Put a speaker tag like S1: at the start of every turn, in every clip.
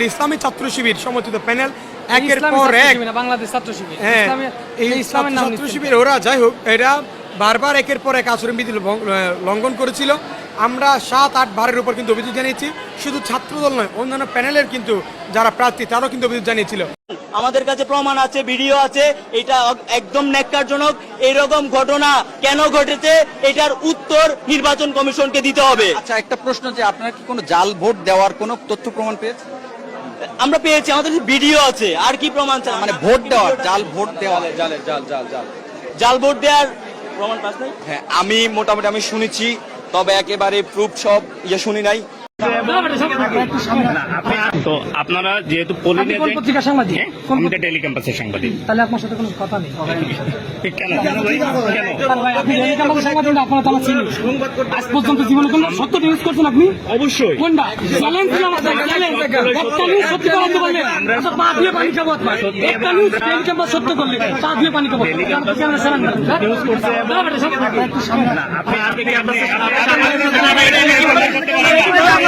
S1: ইসলামী ছাত্র শিবির সমর্থিত প্যানেল একের পর এক।
S2: বাংলাদেশ ছাত্র শিবির।
S1: হ্যাঁ
S2: ইসলামী-
S1: এই
S2: এই ইসলামের নাম
S1: ছাত্র শিবির ওরা যাই হোক এরা বারবার একের পর এক আচরণবিধি লঙ্ঘ- লঙ্ঘন করেছিল। আমরা সাত আট বারের উপর কিন্তু অভিযোগ জানিয়েছি। শুধু ছাত্রদল নয় অন্যান্য প্যানেলের কিন্তু যারা প্রার্থী তারাও কিন্তু অভিযোগ জানিয়েছিল।
S3: আমাদের কাছে প্রমাণ আছে ভিডিও আছে এটা একদম ন্যাক্কারজনক। এরকম ঘটনা কেন ঘটেছে এটার উত্তর নির্বাচন কমিশনকে দিতে হবে।
S4: আচ্ছা একটা প্রশ্ন যে আপনারা কি কোনো জাল ভোট দেওয়ার কোনো তথ্য প্রমাণ পেয়েছেন?
S3: আমরা পেয়েছি আমাদের ভিডিও আছে। আর কি প্রমাণ চান
S4: মানে ভোট দেওয়ার জাল ভোট দেওয়া জালে জাল জাল জাল
S3: জাল। ভোট দেওয়ার প্রমাণ পাস নাই?
S4: হ্যাঁ আমি মোটামুটি আমি শুনেছি তবে একেবারে প্রুফ সব ইয়ে শুনি নাই।
S5: তো আপনারা যেহেতু পোলিং
S2: আপনি কোন পত্রিকার সাংবাদিক? কোন
S5: আমি তো টেলিক্যাম্পাসের সাংবাদিক
S2: তাহলে আপনার সাথে কোনো কথা নেই
S5: কেন কেন
S2: আপনারা তো। আজ পর্যন্ত জীবনে কোনো সত্য নিউজ করছেন আপনি
S5: অবশ্যই
S2: কোনটা চ্যালেঞ্জ সত্যি বলতে আচ্ছা, পা ধুয়ে পানি খাব আপনার। একটা নিউজ রেলি ক্যাম্পাস সত্য করলে পা ধুয়ে পানি খাব ক্যামেরা সারান না, হ্যাঁ?
S5: আপনি আপনি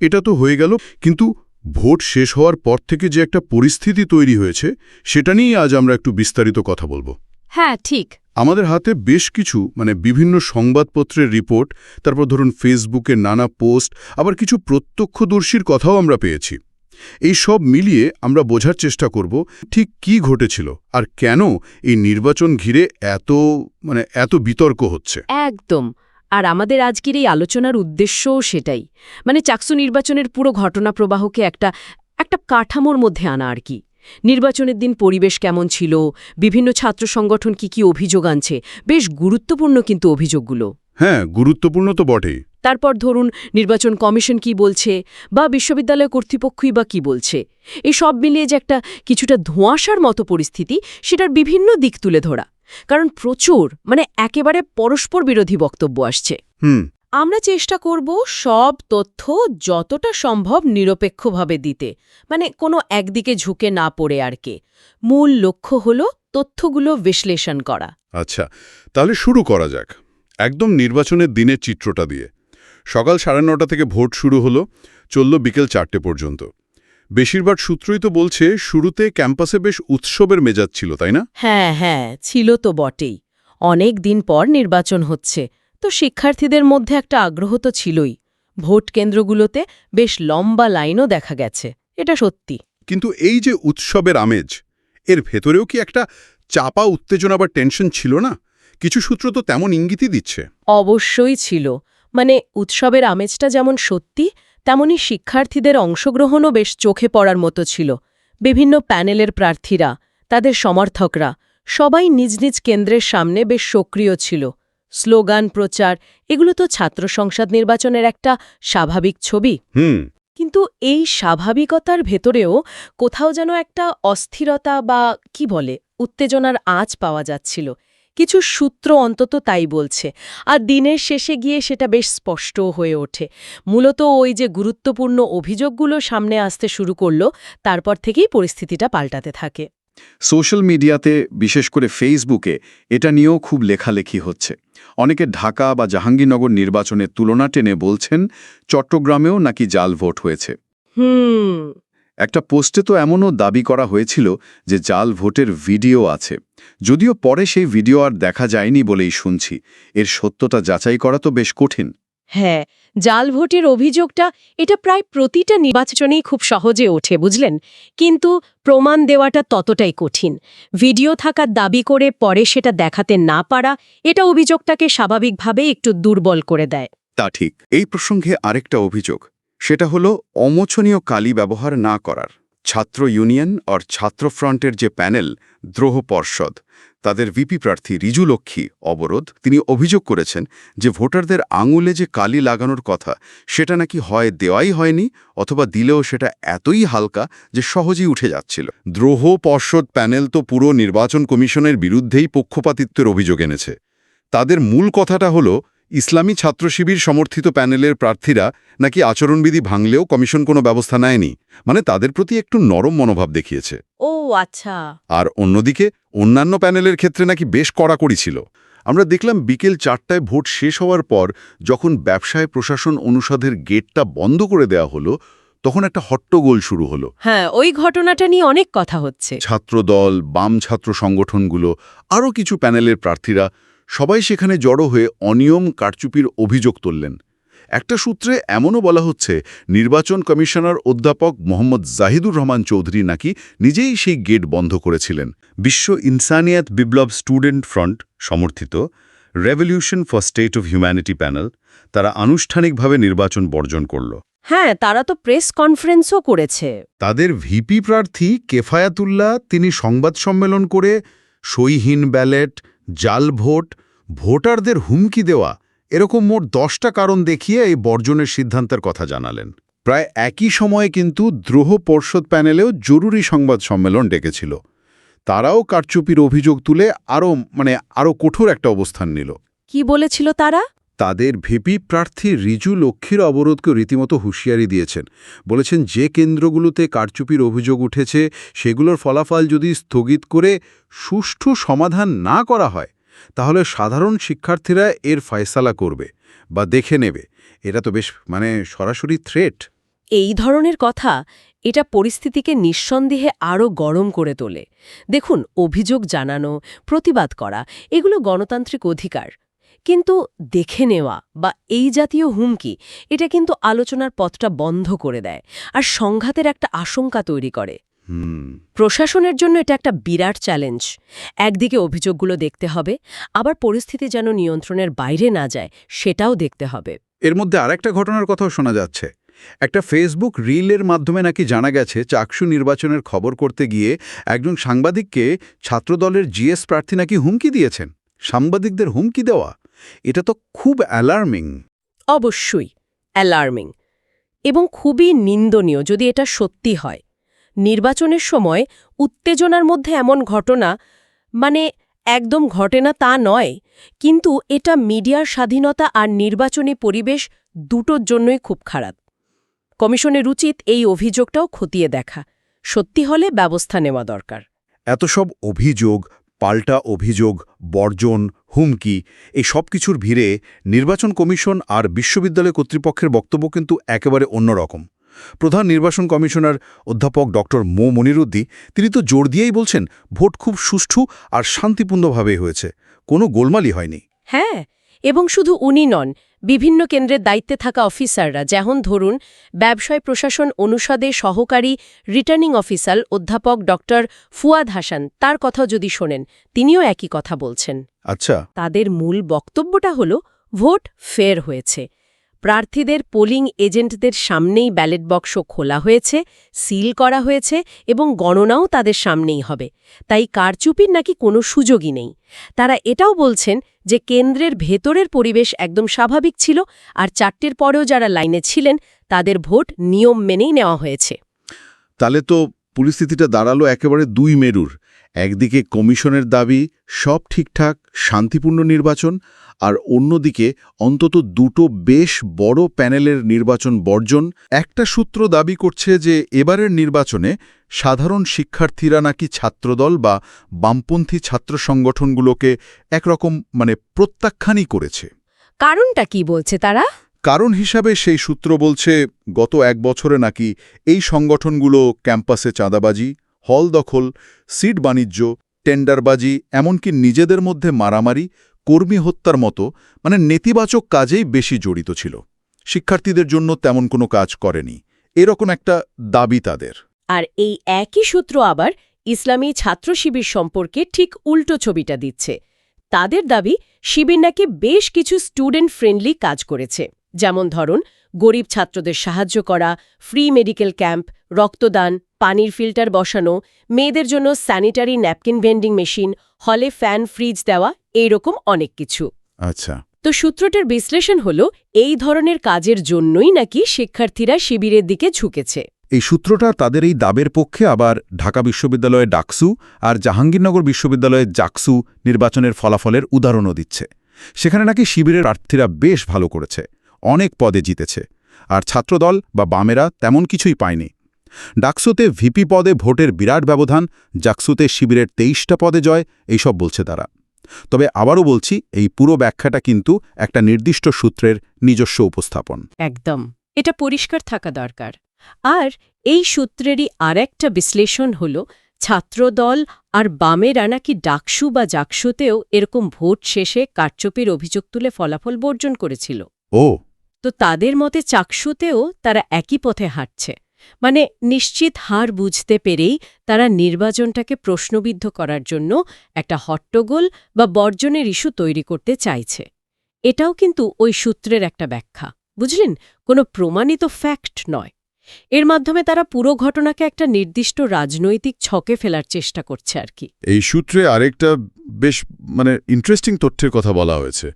S6: এটা তো হয়ে গেল কিন্তু ভোট শেষ হওয়ার পর থেকে যে একটা পরিস্থিতি তৈরি হয়েছে সেটা নিয়েই আজ আমরা একটু বিস্তারিত কথা বলব।
S7: হ্যাঁ ঠিক।
S6: আমাদের হাতে বেশ কিছু মানে বিভিন্ন সংবাদপত্রের রিপোর্ট তারপর ধরুন ফেসবুকে নানা পোস্ট আবার কিছু প্রত্যক্ষদর্শীর কথাও আমরা পেয়েছি। এই সব মিলিয়ে আমরা বোঝার চেষ্টা করব ঠিক কি ঘটেছিল আর কেন এই নির্বাচন ঘিরে এত মানে এত বিতর্ক হচ্ছে।
S7: একদম। আর আমাদের আজকের এই আলোচনার উদ্দেশ্যও সেটাই। মানে চাকসু নির্বাচনের পুরো ঘটনা প্রবাহকে একটা একটা কাঠামোর মধ্যে আনা আর কি। নির্বাচনের দিন পরিবেশ কেমন ছিল বিভিন্ন ছাত্র সংগঠন কি কি অভিযোগ আনছে বেশ গুরুত্বপূর্ণ কিন্তু অভিযোগগুলো।
S6: হ্যাঁ গুরুত্বপূর্ণ তো বটেই।
S7: তারপর ধরুন নির্বাচন কমিশন কি বলছে বা বিশ্ববিদ্যালয় কর্তৃপক্ষই বা কি বলছে। এই সব মিলিয়ে যে একটা কিছুটা ধোঁয়াশার মতো পরিস্থিতি সেটার বিভিন্ন দিক তুলে ধরা। কারণ প্রচুর মানে একেবারে পরস্পর বিরোধী বক্তব্য আসছে।
S6: হুম।
S7: আমরা চেষ্টা করব সব তথ্য যতটা সম্ভব নিরপেক্ষভাবে দিতে মানে কোনো একদিকে ঝুঁকে না পড়ে আর কে। মূল লক্ষ্য হল তথ্যগুলো বিশ্লেষণ করা।
S6: আচ্ছা তাহলে শুরু করা যাক। একদম নির্বাচনের দিনের চিত্রটা দিয়ে। সকাল সাড়ে নটা থেকে ভোট শুরু হলো চলল বিকেল চারটে পর্যন্ত। বেশিরভাগ সূত্রই তো বলছে শুরুতে ক্যাম্পাসে বেশ উৎসবের মেজাজ ছিল তাই না?
S7: হ্যাঁ হ্যাঁ ছিল তো বটেই। অনেক দিন পর নির্বাচন হচ্ছে তো শিক্ষার্থীদের মধ্যে একটা আগ্রহ তো ছিলই। ভোট কেন্দ্রগুলোতে বেশ লম্বা লাইনও দেখা গেছে এটা সত্যি।
S6: কিন্তু এই যে উৎসবের আমেজ এর ভেতরেও কি একটা চাপা উত্তেজনা বা টেনশন ছিল না? কিছু সূত্র তো তেমন ইঙ্গিতই দিচ্ছে।
S7: অবশ্যই ছিল। মানে উৎসবের আমেজটা যেমন সত্যি তেমনি শিক্ষার্থীদের অংশগ্রহণও বেশ চোখে পড়ার মতো ছিল। বিভিন্ন প্যানেলের প্রার্থীরা তাদের সমর্থকরা সবাই নিজ নিজ কেন্দ্রের সামনে বেশ সক্রিয় ছিল। স্লোগান প্রচার এগুলো তো ছাত্র সংসদ নির্বাচনের একটা স্বাভাবিক ছবি।
S6: হুম।
S7: কিন্তু এই স্বাভাবিকতার ভেতরেও কোথাও যেন একটা অস্থিরতা বা কি বলে উত্তেজনার আঁচ পাওয়া যাচ্ছিল। কিছু সূত্র অন্তত তাই বলছে। আর দিনের শেষে গিয়ে সেটা বেশ স্পষ্ট হয়ে ওঠে। মূলত ওই যে গুরুত্বপূর্ণ অভিযোগগুলো সামনে আসতে শুরু করল তারপর থেকেই পরিস্থিতিটা পাল্টাতে থাকে।
S8: সোশ্যাল মিডিয়াতে বিশেষ করে ফেসবুকে এটা নিয়েও খুব লেখালেখি হচ্ছে। অনেকে ঢাকা বা জাহাঙ্গীরনগর নির্বাচনের তুলনা টেনে বলছেন চট্টগ্রামেও নাকি জাল ভোট হয়েছে।
S7: হুম।
S8: একটা পোস্টে তো এমনও দাবি করা হয়েছিল যে জাল ভোটের ভিডিও আছে। যদিও পরে সেই ভিডিও আর দেখা যায়নি বলেই শুনছি। এর সত্যতা যাচাই করা তো বেশ কঠিন।
S7: হ্যাঁ জাল ভোটের অভিযোগটা এটা প্রায় প্রতিটা নির্বাচনেই খুব সহজে ওঠে বুঝলেন? কিন্তু প্রমাণ দেওয়াটা ততটাই কঠিন। ভিডিও থাকার দাবি করে পরে সেটা দেখাতে না পারা এটা অভিযোগটাকে স্বাভাবিকভাবে একটু দুর্বল করে দেয়।
S8: তা ঠিক। এই প্রসঙ্গে আরেকটা অভিযোগ। সেটা হলো অমোছনীয় কালি ব্যবহার না করার। ছাত্র ইউনিয়ন আর ছাত্র ফ্রন্টের যে প্যানেল, দ্রোহ পর্ষদ, তাদের ভিপি প্রার্থী রিজু লক্ষ্মী অবরোধ তিনি অভিযোগ করেছেন যে ভোটারদের আঙুলে যে কালি লাগানোর কথা, সেটা নাকি হয় দেওয়াই হয়নি অথবা দিলেও সেটা এতই হালকা যে সহজেই উঠে যাচ্ছিল। দ্রোহ পর্ষদ প্যানেল তো পুরো নির্বাচন কমিশনের বিরুদ্ধেই পক্ষপাতিত্বের অভিযোগ এনেছে। তাদের মূল কথাটা হলো ইসলামী ছাত্র শিবির সমর্থিত প্যানেলের প্রার্থীরা নাকি আচরণবিধি ভাঙলেও কমিশন কোনো ব্যবস্থা নেয়নি মানে তাদের প্রতি একটু নরম মনোভাব দেখিয়েছে।
S7: ও আচ্ছা।
S8: আর অন্যদিকে অন্যান্য প্যানেলের ক্ষেত্রে নাকি বেশ কড়াকড়ি ছিল। আমরা দেখলাম বিকেল চারটায় ভোট শেষ হওয়ার পর যখন ব্যবসায় প্রশাসন অনুষদের গেটটা বন্ধ করে দেওয়া হলো তখন একটা হট্টগোল শুরু হলো।
S7: হ্যাঁ ওই ঘটনাটা নিয়ে অনেক কথা হচ্ছে।
S8: ছাত্রদল বাম ছাত্র সংগঠনগুলো আরও কিছু প্যানেলের প্রার্থীরা সবাই সেখানে জড়ো হয়ে অনিয়ম কারচুপির অভিযোগ তুললেন। একটা সূত্রে এমনও বলা হচ্ছে নির্বাচন কমিশনার অধ্যাপক মোহাম্মদ জাহিদুর রহমান চৌধুরী নাকি নিজেই সেই গেট বন্ধ করেছিলেন। বিশ্ব ইনসানিয়াত বিপ্লব স্টুডেন্ট ফ্রন্ট সমর্থিত revolution for state of humanity panel তারা আনুষ্ঠানিকভাবে নির্বাচন বর্জন করল।
S7: হ্যাঁ তারা তো প্রেস কনফারেন্সও করেছে।
S8: তাদের ভিপি প্রার্থী কেফায়াতুল্লাহ তিনি সংবাদ সম্মেলন করে সইহীন ব্যালেট জাল ভোট ভোটারদের হুমকি দেওয়া এরকম মোট দশটা কারণ দেখিয়ে এই বর্জনের সিদ্ধান্তের কথা জানালেন। প্রায় একই সময়ে কিন্তু দ্রোহ পর্ষদ প্যানেলেও জরুরি সংবাদ সম্মেলন ডেকেছিল। তারাও কারচুপির অভিযোগ তুলে আরও মানে আরও কঠোর একটা অবস্থান নিল।
S7: কি বলেছিল তারা?
S8: তাদের ভিপি প্রার্থী রিজু লক্ষ্মীর অবরোধকে রীতিমতো হুঁশিয়ারি দিয়েছেন। বলেছেন যে কেন্দ্রগুলোতে কারচুপির অভিযোগ উঠেছে সেগুলোর ফলাফল যদি স্থগিত করে সুষ্ঠু সমাধান না করা হয় তাহলে সাধারণ শিক্ষার্থীরা এর ফয়সালা করবে বা দেখে নেবে। এটা তো বেশ মানে সরাসরি থ্রেট
S7: এই ধরনের কথা এটা পরিস্থিতিকে নিঃসন্দেহে আরও গরম করে তোলে। দেখুন, অভিযোগ জানানো, প্রতিবাদ করা, এগুলো গণতান্ত্রিক অধিকার। কিন্তু দেখে নেওয়া বা এই জাতীয় হুমকি, এটা কিন্তু আলোচনার পথটা বন্ধ করে দেয়। আর সংঘাতের একটা আশঙ্কা তৈরি করে। প্রশাসনের জন্য এটা একটা বিরাট চ্যালেঞ্জ। একদিকে অভিযোগগুলো দেখতে হবে আবার পরিস্থিতি যেন নিয়ন্ত্রণের বাইরে না যায় সেটাও দেখতে হবে।
S8: এর মধ্যে আরেকটা ঘটনার কথাও শোনা যাচ্ছে। একটা ফেসবুক রিলের মাধ্যমে নাকি জানা গেছে চাকসু নির্বাচনের খবর করতে গিয়ে একজন সাংবাদিককে ছাত্রদলের জিএস প্রার্থী নাকি হুমকি দিয়েছেন। সাংবাদিকদের হুমকি দেওয়া এটা তো খুব অ্যালার্মিং
S7: অবশ্যই অ্যালার্মিং এবং খুবই নিন্দনীয় যদি এটা সত্যি হয়। নির্বাচনের সময় উত্তেজনার মধ্যে এমন ঘটনা মানে একদম ঘটে না তা নয়, কিন্তু এটা মিডিয়ার স্বাধীনতা আর নির্বাচনী পরিবেশ দুটোর জন্যই খুব খারাপ। কমিশনের উচিত এই অভিযোগটাও খতিয়ে দেখা। সত্যি হলে ব্যবস্থা নেওয়া দরকার।
S8: এত সব অভিযোগ, পাল্টা অভিযোগ, বর্জন, হুমকি, এই সব কিছুর ভিড়ে নির্বাচন কমিশন আর বিশ্ববিদ্যালয় কর্তৃপক্ষের বক্তব্য কিন্তু একেবারে অন্যরকম। প্রধান নির্বাচন কমিশনার অধ্যাপক ডক্টর মো. মনিরুদ্দি তিনি তো জোর দিয়েই বলছেন ভোট খুব সুষ্ঠু আর শান্তিপূর্ণভাবে হয়েছে। কোনো গোলমালি হয়নি।
S7: হ্যাঁ এবং শুধু উনি নন বিভিন্ন কেন্দ্রের দায়িত্বে থাকা অফিসাররা যেমন ধরুন ব্যবসায় প্রশাসন অনুষদে সহকারী রিটার্নিং অফিসার অধ্যাপক ডক্টর ফুয়াদ হাসান তার কথাও যদি শোনেন তিনিও একই কথা বলছেন।
S8: আচ্ছা।
S7: তাদের মূল বক্তব্যটা হল ভোট ফের হয়েছে। প্রার্থীদের পোলিং এজেন্টদের সামনেই ব্যালট বক্স খোলা হয়েছে, সিল করা হয়েছে এবং গণনাও তাদের সামনেই হবে। তাই কারচুপির নাকি কোনো সুযোগই নেই। তারা এটাও বলছেন যে কেন্দ্রের ভেতরের পরিবেশ একদম স্বাভাবিক ছিল আর চারটের পরেও যারা লাইনে ছিলেন তাদের ভোট নিয়ম মেনেই নেওয়া হয়েছে।
S8: তাহলে তো পরিস্থিতিটা দাঁড়াল একেবারে দুই মেরুর। একদিকে কমিশনের দাবি, সব ঠিকঠাক, শান্তিপূর্ণ নির্বাচন আর অন্যদিকে অন্তত দুটো বেশ বড় প্যানেলের নির্বাচন বর্জন। একটা সূত্র দাবি করছে যে এবারের নির্বাচনে সাধারণ শিক্ষার্থীরা নাকি ছাত্রদল বা বামপন্থী ছাত্র সংগঠনগুলোকে একরকম মানে প্রত্যাখ্যানই করেছে।
S7: কারণটা কি বলছে তারা?
S8: কারণ হিসাবে সেই সূত্র বলছে গত এক বছরে নাকি এই সংগঠনগুলো ক্যাম্পাসে চাঁদাবাজি হল দখল সিট বাণিজ্য টেন্ডারবাজি এমনকি নিজেদের মধ্যে মারামারি কর্মী হত্যার মতো মানে নেতিবাচক কাজেই বেশি জড়িত ছিল। শিক্ষার্থীদের জন্য তেমন কোনো কাজ করেনি। এরকম একটা দাবি তাদের।
S7: আর এই একই সূত্র আবার ইসলামী ছাত্র শিবির সম্পর্কে ঠিক উল্টো ছবিটা দিচ্ছে। তাদের দাবি, শিবির নাকি বেশ কিছু স্টুডেন্ট ফ্রেন্ডলি কাজ করেছে। যেমন ধরুন গরিব ছাত্রদের সাহায্য করা ফ্রি মেডিকেল ক্যাম্প রক্তদান পানির ফিল্টার বসানো মেয়েদের জন্য স্যানিটারি ন্যাপকিন ভেন্ডিং মেশিন হলে ফ্যান ফ্রিজ দেওয়া এইরকম অনেক কিছু।
S9: আচ্ছা।
S7: তো সূত্রটার বিশ্লেষণ হল এই ধরনের কাজের জন্যই নাকি শিক্ষার্থীরা শিবিরের দিকে ঝুঁকেছে।
S10: এই সূত্রটা তাদের এই দাবের পক্ষে আবার ঢাকা বিশ্ববিদ্যালয়ে ডাকসু আর জাহাঙ্গীরনগর বিশ্ববিদ্যালয়ে জাকসু নির্বাচনের ফলাফলের উদাহরণও দিচ্ছে। সেখানে নাকি শিবিরের প্রার্থীরা বেশ ভালো করেছে। অনেক পদে জিতেছে আর ছাত্রদল বা বামেরা তেমন কিছুই পায়নি। ডাকসুতে ভিপি পদে ভোটের বিরাট ব্যবধান জাকসুতে শিবিরের তেইশটা পদে জয় এইসব বলছে তারা। তবে আবারও বলছি এই পুরো ব্যাখ্যাটা কিন্তু একটা নির্দিষ্ট সূত্রের নিজস্ব উপস্থাপন।
S7: একদম। এটা পরিষ্কার থাকা দরকার। আর এই সূত্রেরই আরেকটা বিশ্লেষণ হল ছাত্রদল আর বামেরা নাকি ডাকসু বা জাকসুতেও এরকম ভোট শেষে কারচুপির অভিযোগ তুলে ফলাফল বর্জন করেছিল।
S9: ও
S7: তো তাদের মতে চাকসুতেও তারা একই পথে হাঁটছে। মানে নিশ্চিত হার বুঝতে পেরেই তারা নির্বাচনটাকে প্রশ্নবিদ্ধ করার জন্য একটা হট্টগোল বা বর্জনের ইস্যু তৈরি করতে চাইছে। এটাও কিন্তু ওই সূত্রের একটা ব্যাখ্যা, বুঝলেন? কোনো প্রমাণিত ফ্যাক্ট নয়। এর মাধ্যমে তারা পুরো ঘটনাকে একটা নির্দিষ্ট রাজনৈতিক ছকে ফেলার চেষ্টা করছে আর কি।
S8: এই সূত্রে আরেকটা বেশ মানে ইন্টারেস্টিং তথ্যের কথা বলা হয়েছে।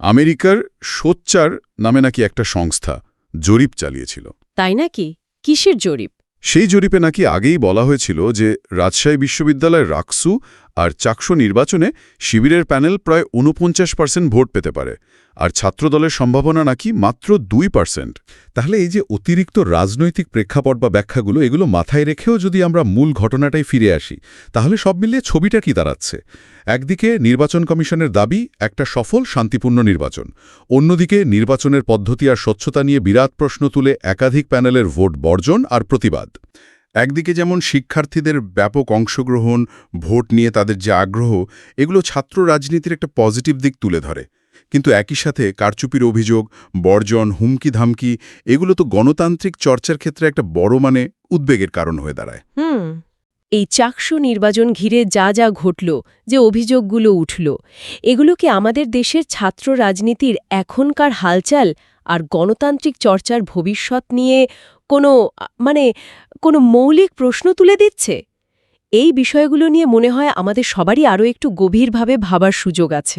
S8: আমেরিকার সোচ্চার নামে নাকি একটা সংস্থা জরিপ চালিয়েছিল।
S7: তাই নাকি? কিসের জরিপ?
S8: সেই জরিপে নাকি আগেই বলা হয়েছিল যে রাজশাহী বিশ্ববিদ্যালয়ের রাকসু আর চাকসু নির্বাচনে শিবিরের প্যানেল প্রায় ঊনপঞ্চাশ পার্সেন্ট ভোট পেতে পারে। আর ছাত্রদলের সম্ভাবনা নাকি মাত্র দুই পার্সেন্ট। তাহলে এই যে অতিরিক্ত রাজনৈতিক প্রেক্ষাপট বা ব্যাখ্যাগুলো, এগুলো মাথায় রেখেও যদি আমরা মূল ঘটনাটাই ফিরে আসি, তাহলে সব মিলিয়ে ছবিটা কি দাঁড়াচ্ছে? একদিকে নির্বাচন কমিশনের দাবি, একটা সফল শান্তিপূর্ণ নির্বাচন। অন্যদিকে নির্বাচনের পদ্ধতি আর স্বচ্ছতা নিয়ে বিরাট প্রশ্ন তুলে একাধিক প্যানেলের ভোট বর্জন আর প্রতিবাদ। একদিকে যেমন শিক্ষার্থীদের ব্যাপক অংশগ্রহণ, ভোট নিয়ে তাদের যে আগ্রহ, এগুলো ছাত্র রাজনীতির একটা পজিটিভ দিক তুলে ধরে। কিন্তু একই সাথে কারচুপির অভিযোগ, বর্জন হুমকি ধামকি এগুলো তো গণতান্ত্রিক চর্চার ক্ষেত্রে একটা বড় মানে উদ্বেগের কারণ হয়ে দাঁড়ায়।
S7: হুম, এই চাকসু নির্বাচন ঘিরে যা যা ঘটল, যে অভিযোগগুলো উঠল, এগুলো কি আমাদের দেশের ছাত্র রাজনীতির এখনকার হালচাল আর গণতান্ত্রিক চর্চার ভবিষ্যৎ নিয়ে কোনো মানে কোনো মৌলিক প্রশ্ন তুলে দিচ্ছে? এই বিষয়গুলো নিয়ে মনে হয় আমাদের সবারই আরও একটু গভীরভাবে ভাবার সুযোগ আছে।